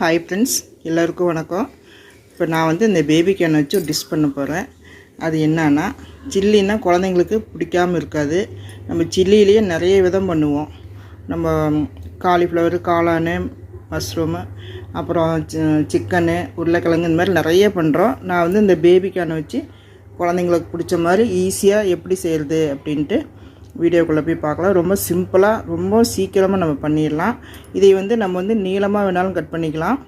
Hi friends எல்லாருக்கும் வணக்கம். இப்போ நான் வந்து இந்த பேபி கேனை வச்சு ஒரு டிஷ் பண்ண போகிறேன் அது என்னன்னா சில்லின்னா குழந்தைங்களுக்கு பிடிக்காம இருக்காது. நம்ம சில்லிலேயே நிறைய விதம் பண்ணுவோம். நம்ம காலிஃப்ளவர் காளான் மஷ்ரூமு அப்புறம் சிக்கனு உருளைக்கிழங்கு இந்த மாதிரி நிறைய பண்ணுறோம் நான் வந்து இந்த பேபி கேனை வச்சு குழந்தைங்களுக்கு பிடிச்ச மாதிரி ஈஸியாக எப்படி செய்கிறது அப்படின்ட்டு வீடியோக்குள்ளே போய் பார்க்கலாம். ரொம்ப சிம்பிளாக ரொம்ப சீக்கிரமாக நம்ம பண்ணிடலாம். இதை வந்து நம்ம வந்து நீளமாக வேணாலும் கட் பண்ணிக்கலாம்.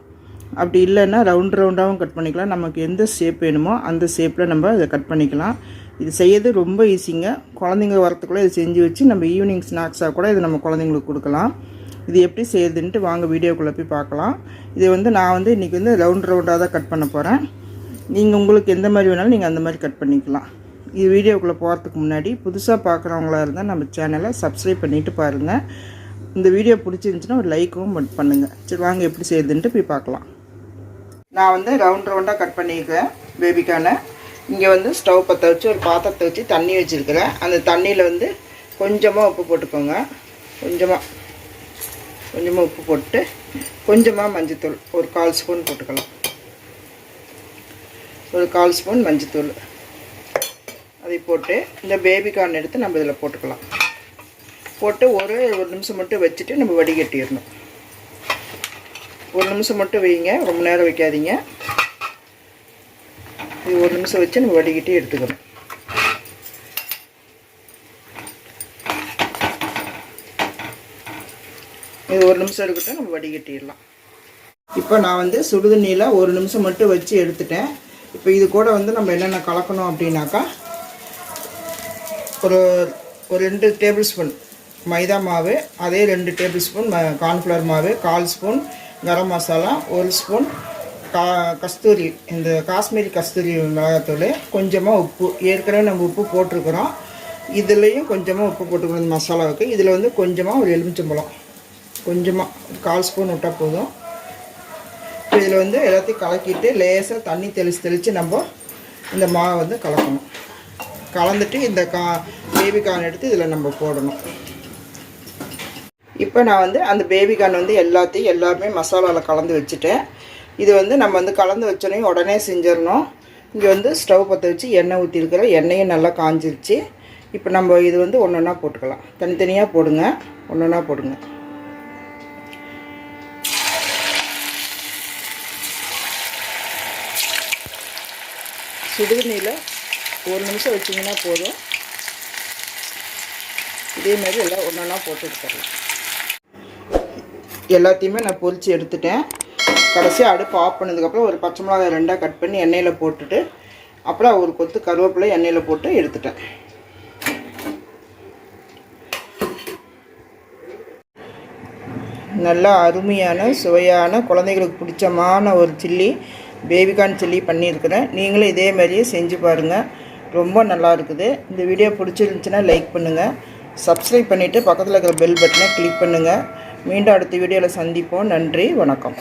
அப்படி இல்லைன்னா ரவுண்ட் ரவுண்டாகவும் கட் பண்ணிக்கலாம். நமக்கு எந்த ஷேப் வேணுமோ அந்த ஷேப்பில் நம்ம இதை கட் பண்ணிக்கலாம். இது செய்யறது ரொம்ப ஈஸிங்க குழந்தைங்க வரத்துக்குள்ளே இதை செஞ்சு வச்சு நம்ம ஈவினிங் ஸ்நாக்ஸாக கூட இதை நம்ம குழந்தைங்களுக்கு கொடுக்கலாம். இது எப்படி செய்யுதுன்ட்டு வாங்க வீடியோக்குள்ளே போய் பார்க்கலாம். இதை வந்து நான் வந்து இன்றைக்கி வந்து ரவுண்ட் ரவுண்டாக தான் கட் பண்ண போகிறேன் நீங்கள் உங்களுக்கு எந்த மாதிரி வேணாலும் நீங்கள் அந்த மாதிரி கட் பண்ணிக்கலாம். இது வீடியோக்குள்ளே போகிறதுக்கு முன்னாடி புதுசாக பார்க்குறவங்களா இருந்தால் நம்ம சேனலை சப்ஸ்கிரைப் பண்ணிவிட்டு பாருங்கள் இந்த வீடியோ பிடிச்சிருந்துச்சின்னா ஒரு லைக்கும் பண்ணுங்கள் சரி வாங்க எப்படி செய்யுதுன்ட்டு போய் பார்க்கலாம். நான் வந்து ரவுண்ட் ரவுண்டாக கட் பண்ணியிருக்கேன் பேபிக்கான இங்கே வந்து ஸ்டவ் பற்ற வச்சு ஒரு பாத்திரத்தை வச்சு தண்ணி வச்சுருக்கிறேன். அந்த தண்ணியில் வந்து கொஞ்சமாக உப்பு போட்டுக்கோங்க. கொஞ்சமாக கொஞ்சமாக உப்பு போட்டு கொஞ்சமாக மஞ்சத்தூள். ஒரு கால் ஸ்பூன் போட்டுக்கலாம். ஒரு கால் ஸ்பூன் மஞ்சத்தூள். அதை போட்டு இந்த பேபி கார்ன் எடுத்து நம்ம இதில் போட்டுக்கலாம். போட்டு ஒரு ஒரு நிமிஷம் மட்டும் வச்சுட்டு நம்ம வடிகட்டிடணும். ஒரு நிமிஷம் மட்டும் வைங்க ரொம்ப நேரம் வைக்காதீங்க. இது ஒரு நிமிஷம் வச்சு நம்ம வடிகட்டி எடுத்துக்கணும். இது ஒரு நிமிஷம் இருக்கட்டும் நம்ம வடிகட்டிடலாம். இப்போ நான் வந்து சுடுதண்ணியில் ஒரு நிமிஷம் மட்டும் வச்சு எடுத்துட்டேன். இப்போ இது கூட வந்து நம்ம என்னென்ன கலக்கணும் அப்படின்னாக்கா ஒரு ஒரு ரெண்டு டேபிள் ஸ்பூன் மைதா மாவு அதே ரெண்டு டேபிள் ஸ்பூன் கார்ன்ஃப்ளவர் மாவு கால் ஸ்பூன் கரம் மசாலா ஒரு ஸ்பூன் கா கஸ்தூரி இந்த காஷ்மீரி கஸ்தூரி மிளகாத்தூள் கொஞ்சமாக உப்பு ஏற்கனவே நம்ம உப்பு போட்டிருக்கிறோம். இதுலேயும் கொஞ்சமாக உப்பு போட்டுக்கணும் இந்த மசாலாவுக்கு. இதில் வந்து கொஞ்சமாக ஒரு எலுமிச்சம்பழம். கொஞ்சமாக கால் ஸ்பூன் விட்டால் போதும். இப்போ இதில் வந்து எல்லாத்தையும் கலக்கிட்டு லேசாக தண்ணி தெளித்து தெளித்து நம்ம இந்த மாவை வந்து கலக்கணும். கலந்துட்டு இந்த கா பேபி கார்ன் எடுத்து இதில் நம்ம போடணும். இப்போ நான் வந்து அந்த பேபி கார்ன் வந்து எல்லாத்தையும் எல்லாருமே மசாலாவில் கலந்து வச்சுட்டேன். இது வந்து நம்ம வந்து கலந்து வச்சோன்னே உடனே செஞ்சிடணும். இங்கே வந்து ஸ்டவ் பற்ற வச்சு எண்ணெய் ஊற்றிருக்கிறோம் எண்ணெயும் நல்லா காஞ்சிருச்சு. இப்போ நம்ம இது வந்து ஒன்று ஒன்றா போட்டுக்கலாம். தனித்தனியாக போடுங்க. ஒன்று ஒன்றா போடுங்க. சுடுதண்ணியில் ஒரு நிமிஷம் வச்சிங்கன்னா போதும். இதே மாதிரி ஒன்று ஒன்றா போட்டு எடுத்துடலாம். எல்லாத்தையுமே நான் பொரித்து எடுத்துட்டேன். கடைசியாக அடுப்பு ஆஃப் பண்ணதுக்கப்புறம் ஒரு பச்சை மிளகாய் ரெண்டாக கட் பண்ணி எண்ணெயில் போட்டுட்டு அப்புறம் ஒரு கொத்து கருவேப்பிலை எண்ணெயில் போட்டு எடுத்துட்டேன். நல்லா அருமையான சுவையான குழந்தைகளுக்கு பிடிச்சமான ஒரு சில்லி பேபிகார்ன் சில்லி பண்ணியிருக்கிறேன். நீங்களும் இதே மாதிரியே செஞ்சு பாருங்கள் ரொம்ப நல்லா இருக்குது. இந்த வீடியோ பிடிச்சிருந்துச்சின்னா லைக் பண்ணுங்கள் சப்ஸ்கிரைப் பண்ணிவிட்டு பக்கத்தில் இருக்கிற பெல் பட்டனை கிளிக் பண்ணுங்கள் மீண்டும் அடுத்த வீடியோவில் சந்திப்போம். நன்றி வணக்கம்.